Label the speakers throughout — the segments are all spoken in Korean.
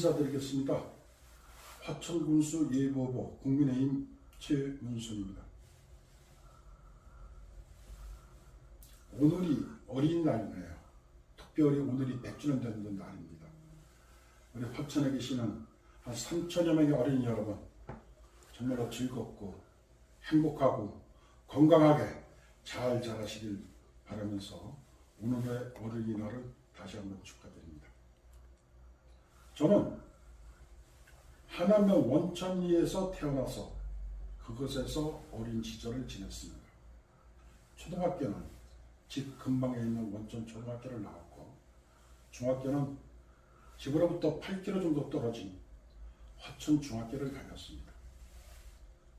Speaker 1: 인사드리겠습니다. 화천군수 예보보 국민의힘 최문순입니다. 오늘이 어린 날이네요. 특별히 오늘이 100주년 되는 날입니다. 우리 화천에 계시는 한 3천여 명의 어린이 여러분 정말로 즐겁고 행복하고 건강하게 잘 자라시길 바라면서 오늘의 어린이날을 다시 한번 축하드립니다. 저는 하남면 원천리에서 태어나서 그곳에서 어린 시절을 지냈습니다. 초등학교는 집 근방에 있는 원천 초등학교를 나왔고 중학교는 집으로부터 8km 정도 떨어진 화천 중학교를 다녔습니다.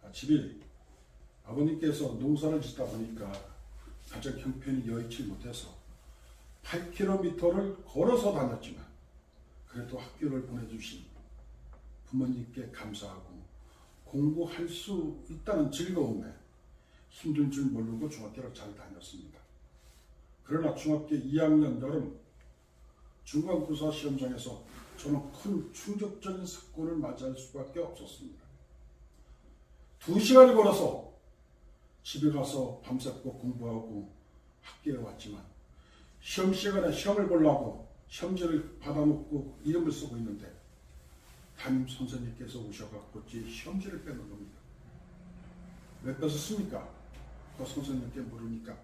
Speaker 1: 아, 집이 아버님께서 농사를 짓다 보니까 가정 형편이 여의치 못해서 8km를 걸어서 다녔지만 그래도 학교를 보내주신 부모님께 감사하고 공부할 수 있다는 즐거움에 힘든 줄 모르고 중학교를 잘 다녔습니다. 그러나 중학교 2학년 여름 중간고사 시험장에서 저는 큰 충격적인 사건을 맞이할 수밖에 없었습니다. 두 시간을 걸어서 집에 가서 밤새고 공부하고 학교에 왔지만 시험 시간에 시험을 보려고 시험지를 받아놓고 이름을 쓰고 있는데 담임 선생님께서 오셔갖고 제 시험지를 빼는 겁니다. 왜 뺏었습니까? 그 선생님께 물으니까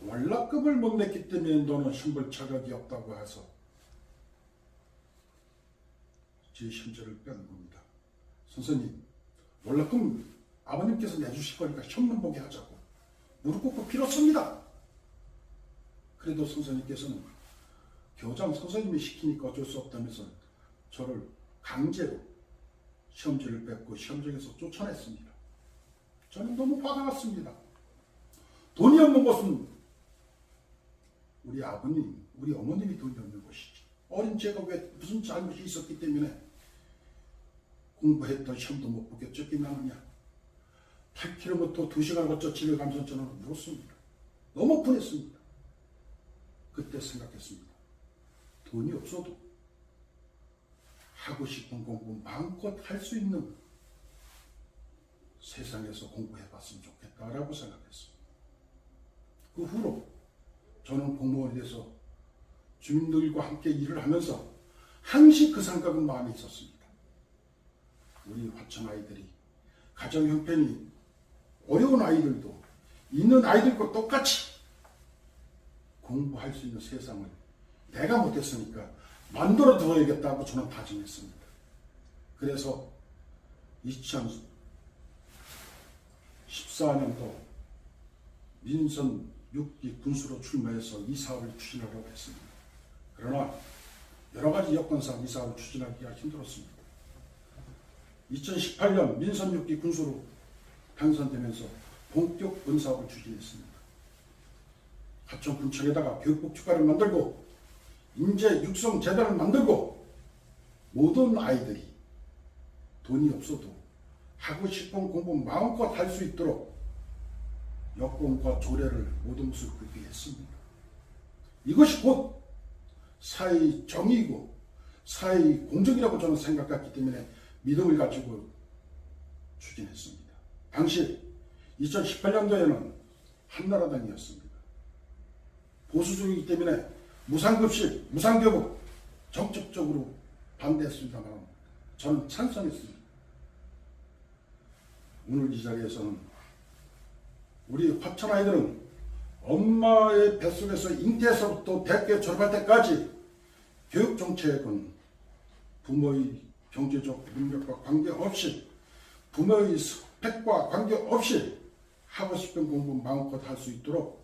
Speaker 1: 월락금을 못 냈기 때문에 너는 시험볼 자격이 없다고 해서 제 시험지를 빼는 겁니다. 선생님, 월락금 아버님께서 내주실 거니까 시험만 보게 하자고 무릎 꿇고 빌었습니다. 그래도 선생님께서는 교장 선생님이 시키니까 어쩔 수 없다면서 저를 강제로 시험지를 뺏고 시험장에서 쫓아냈습니다. 저는 너무 화가 났습니다. 돈이 없는 것은 우리 아버님, 우리 어머님이 돈이 없는 것이지. 어린 제가 왜 무슨 잘못이 있었기 때문에 공부했던 시험도 못 보게 쫓겨나느냐. 8km 2시간 거쳐 집에 가면서 저는 울었습니다. 너무 분했습니다. 그때 생각했습니다. 돈이 없어도 하고 싶은 공부 마음껏 할 수 있는 세상에서 공부해봤으면 좋겠다라고 생각했습니다. 그 후로 저는 공무원이 돼서 주민들과 함께 일을 하면서 항시 그 생각은 마음에 있었습니다. 우리 화천 아이들이 가정 형편이 어려운 아이들도 있는 아이들과 똑같이 공부할 수 있는 세상을 내가 못했으니까 만들어 두어야겠다고 저는 다짐했습니다. 그래서 2014년도 민선 6기 군수로 출마해서 이 사업을 추진하려고 했습니다. 그러나 여러 가지 여건상 이 사업을 추진하기가 힘들었습니다. 2018년 민선 6기 군수로 당선되면서 본격 본사업을 추진했습니다. 하천 군청에다가 교육복지과를 만들고 인재 육성 재단을 만들고 모든 아이들이 돈이 없어도 하고 싶은 공부 마음껏 할 수 있도록 여건과 조례를 모든 것을 구비했습니다. 이것이 곧 사회 정의이고 사회 공정이라고 저는 생각했기 때문에 믿음을 가지고 추진했습니다. 당시 2018년도에는 한나라당이었습니다. 보수적이기 때문에 무상급식, 무상교복 적극적으로 반대했습니다만 저는 찬성했습니다. 오늘 이 자리에서는 우리 화천 아이들은 엄마의 뱃속에서 잉태에서부터 대학교 졸업할 때까지 교육 정책은 부모의 경제적 능력과 관계없이 부모의 스펙과 관계없이 하고 싶은 공부 마음껏 할 수 있도록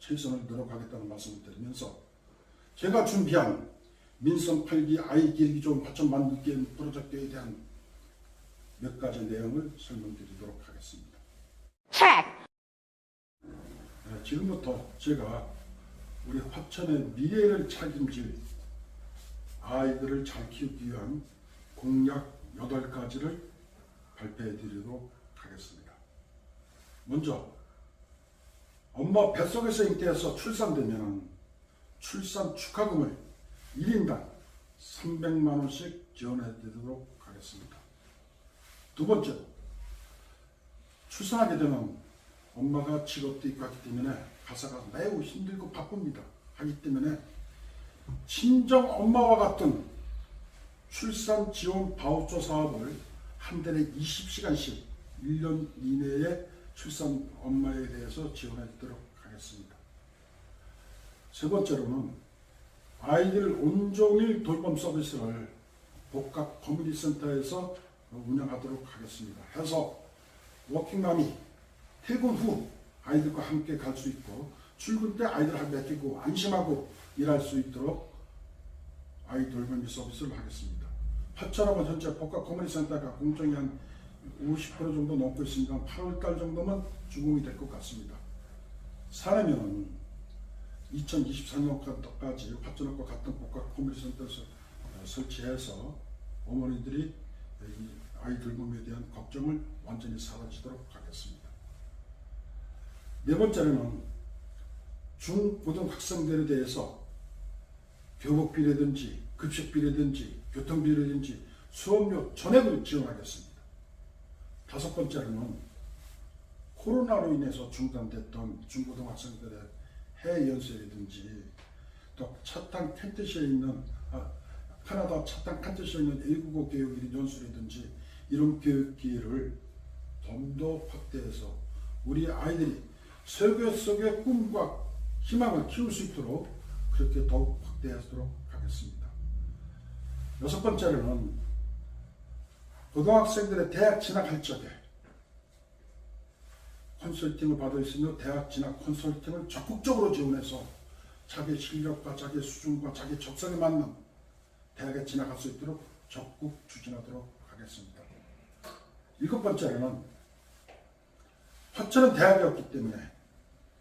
Speaker 1: 최선을 노력하겠다는 말씀을 드리면서 제가 준비한 민선 8기 아이 기르기 좋은 화천 만들기 프로젝트에 대한 몇 가지 내용을 설명드리도록 하겠습니다. 네, 지금부터 제가 우리 화천의 미래를 책임질 아이들을 잘 키우기 위한 공약 8가지를 발표해 드리도록 하겠습니다. 먼저 엄마 뱃속에서 잉태해서 출산되면 출산 축하금을 1인당 300만 원씩 지원해 드리도록 하겠습니다. 두 번째, 출산하게 되면 엄마가 직업도 있고 하기 때문에 가사가 매우 힘들고 바쁩니다. 하기 때문에 친정 엄마와 같은 출산 지원 바우처 사업을 한 달에 20시간씩 1년 이내에 출산 엄마에 대해서 지원해 드리도록 하겠습니다. 세 번째로는 아이들 온종일 돌봄 서비스를 복합 커뮤니티 센터에서 운영하도록 하겠습니다. 해서 워킹맘이 퇴근 후 아이들과 함께 갈 수 있고 출근 때 아이들하고 맡기고 안심하고 일할 수 있도록 아이 돌봄이 서비스를 하겠습니다. 화천하고 현재 복합 커뮤니티 센터가 공정이 한 50% 정도 넘고 있으니까 8월달 정도면 준공이 될 것 같습니다. 사례면 2024년까지 화천학과 같은 복합 커뮤니티 센터에서 설치해서 어머니들이 이 아이 돌봄에 대한 걱정을 완전히 사라지도록 하겠습니다. 네 번째로는 중고등학생들에 대해서 교복비라든지 급식비라든지 교통비라든지 수업료 전액을 지원하겠습니다. 다섯 번째로는 코로나로 인해서 중단됐던 중고등학생들의 해외 연수라든지 또 차탄 캔트시에 있는 아, 캐나다 차탄 캔트시에 있는 외국어 교육 연수라든지 이런 교육 기회를 좀 더 확대해서 우리 아이들이 세계 속의 꿈과 희망을 키울 수 있도록 그렇게 더욱 확대하도록 하겠습니다. 여섯 번째로는 고등학생들의 대학 진학할 적에 컨설팅을 받을 수 있는 대학 진학 컨설팅을 적극적으로 지원해서 자기 실력과 자기 수준과 자기 적성에 맞는 대학에 진학할 수 있도록 적극 추진하도록 하겠습니다. 일곱 번째로는 화천은 대학이었기 때문에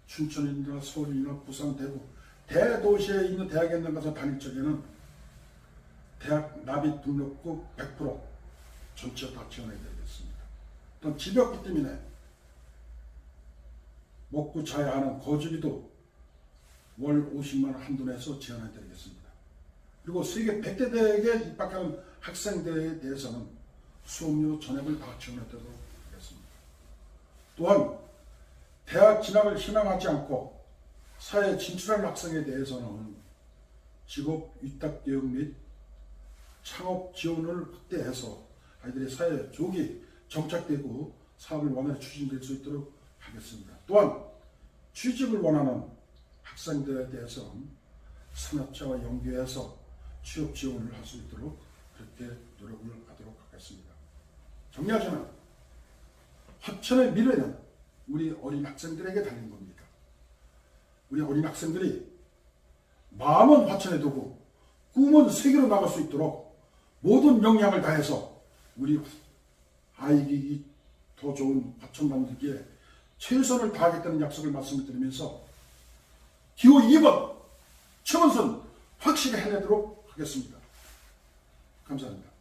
Speaker 1: 춘천이나 서울이나 부산, 대구 대도시에 있는 대학에 있는 가서 다닐 적에는 대학 납입 등록금 100% 전체 다 지원해 드리겠습니다. 또 집이었기 때문에 먹고 자야 하는 거주비도 월 50만 원 한도 내서 지원해 드리겠습니다. 그리고 세계 100대 대학에 입학하는 학생들에 대해서는 수업료 전액을 다 지원해 드리도록 하겠습니다. 또한 대학 진학을 희망하지 않고 사회에 진출하는 학생에 대해서는 직업 위탁 교육 및 창업 지원을 확대해서 아이들이 사회에 조기 정착되고 사업을 원활히 추진될 수 있도록 하겠습니다. 또한 취직을 원하는 학생들에 대해서는 산업체와 연계해서 취업 지원을 할 수 있도록 그렇게 노력을 하도록 하겠습니다. 정리하자면 화천의 미래는 우리 어린 학생들에게 달린 겁니다. 우리 어린 학생들이 마음은 화천에 두고 꿈은 세계로 나갈 수 있도록 모든 역량을 다해서 우리 아이에게 더 좋은 화천 만들기에 최선을 다하겠다는 약속을 말씀드리면서 기호 2번 최원선 확실히 해내도록 하겠습니다. 감사합니다.